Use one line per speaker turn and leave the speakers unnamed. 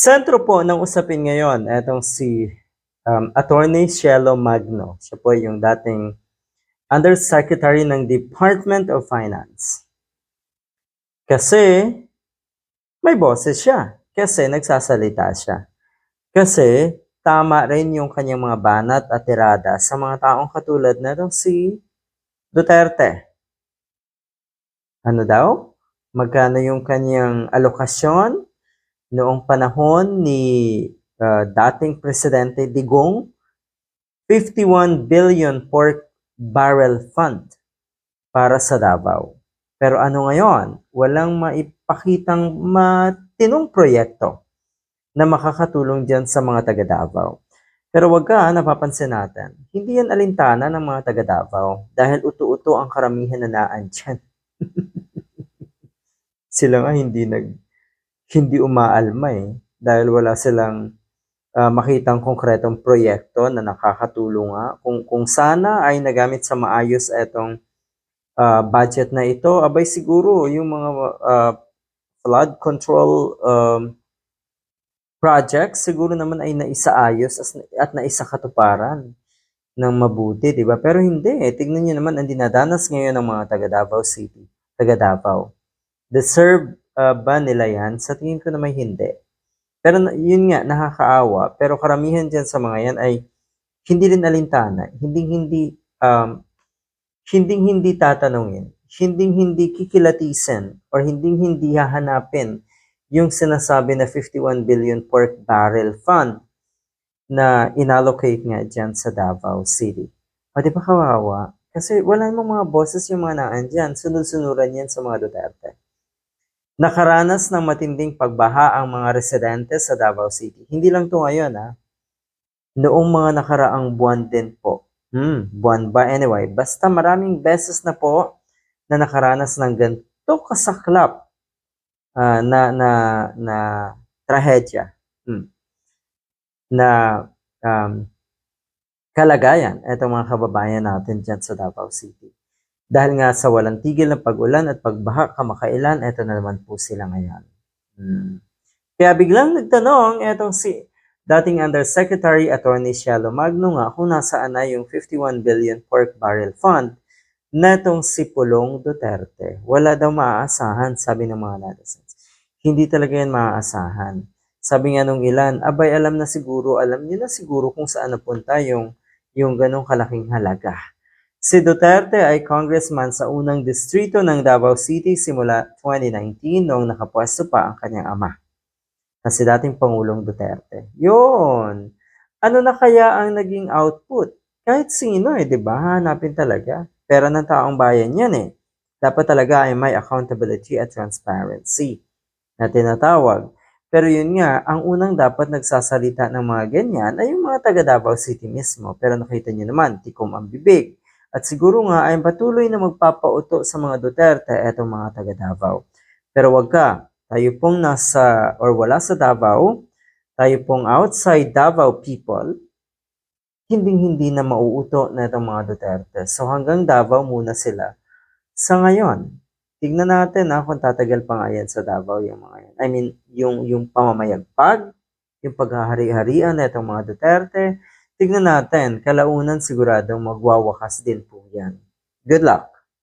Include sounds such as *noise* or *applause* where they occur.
Sentro po ng usapin ngayon, etong si um, Attorney Cielo Magno. Siya po yung dating Undersecretary ng Department of Finance. Kasi may boses siya. Kasi nagsasalita siya. Kasi tama rin yung kanyang mga banat at tirada sa mga taong katulad na itong si Duterte. Ano daw? Magkano yung kanyang alokasyon noong panahon ni uh, dating Presidente Digong? 51 billion pork barrel fund para sa Davao. Pero ano ngayon? Walang maipakitang matinong proyekto na makakatulong dyan sa mga taga Davao. Pero wag ka, napapansin natin, hindi yan alintana ng mga taga Davao dahil uto-uto ang karamihan na naan dyan. *laughs* Sila nga hindi nag hindi umaalma eh dahil wala silang ah, makitang konkretong proyekto na nakakatulong nga. Kung, kung sana ay nagamit sa maayos itong ah, budget na ito, abay siguro yung mga ah, flood control um, projects siguro naman ay naisaayos at naisakatuparan ng mabuti, di ba? Pero hindi eh. Tignan niyo naman ang dinadanas ngayon ng mga taga Davao City, taga Davao. Deserve ah, ba nila yan? Sa tingin ko naman hindi. Pero yun nga, nakakaawa. Pero karamihan dyan sa mga yan ay hindi rin alintana. Hindi hindi um, hindi hindi tatanungin. Hindi hindi kikilatisin or hindi hindi hahanapin yung sinasabi na 51 billion pork barrel fund na inallocate nga dyan sa Davao City. O di ba kawawa? Kasi wala namang mga boses yung mga naan dyan. Sunod-sunuran yan sa mga Duterte. Nakaranas ng matinding pagbaha ang mga residente sa Davao City. Hindi lang to ngayon ha. Noong mga nakaraang buwan din po. Hmm, buwan ba? Anyway, basta maraming beses na po na nakaranas ng ganito kasaklap ah, na, na, na trahedya. Hmm. Na um, kalagayan itong mga kababayan natin dyan sa Davao City. Dahil nga sa walang tigil ng pag-ulan at pagbaha kamakailan, eto na naman po sila ngayon. Hmm. Kaya biglang nagtanong etong si dating Undersecretary Attorney Cielo Magno nga kung nasaan na yung 51 billion pork barrel fund netong si Pulong Duterte. Wala daw maaasahan, sabi ng mga netizens. Hindi talaga yan maaasahan. Sabi nga nung ilan, abay alam na siguro, alam niyo na siguro kung saan napunta yung, yung ganong kalaking halaga. Si Duterte ay congressman sa unang distrito ng Davao City simula 2019 noong nakapwesto pa ang kanyang ama na si dating Pangulong Duterte. Yun. Ano na kaya ang naging output? Kahit sino eh, di ba? Hanapin talaga. Pera ng taong bayan yan eh. Dapat talaga ay may accountability at transparency na tinatawag. Pero yun nga, ang unang dapat nagsasalita ng mga ganyan ay yung mga taga Davao City mismo. Pero nakita nyo naman, tikom ang bibig. At siguro nga ay patuloy na magpapauto sa mga Duterte etong mga taga Davao. Pero wag ka, tayo pong nasa or wala sa Davao, tayo pong outside Davao people, hindi-hindi na mauuto na itong mga Duterte. So hanggang Davao muna sila. Sa ngayon, tignan natin ha, kung tatagal pa nga yan sa Davao yung mga yan. I mean, yung, yung pamamayagpag, yung paghahari-harian na itong mga Duterte, tignan natin, kalaunan siguradong magwawakas din po yan. Good luck!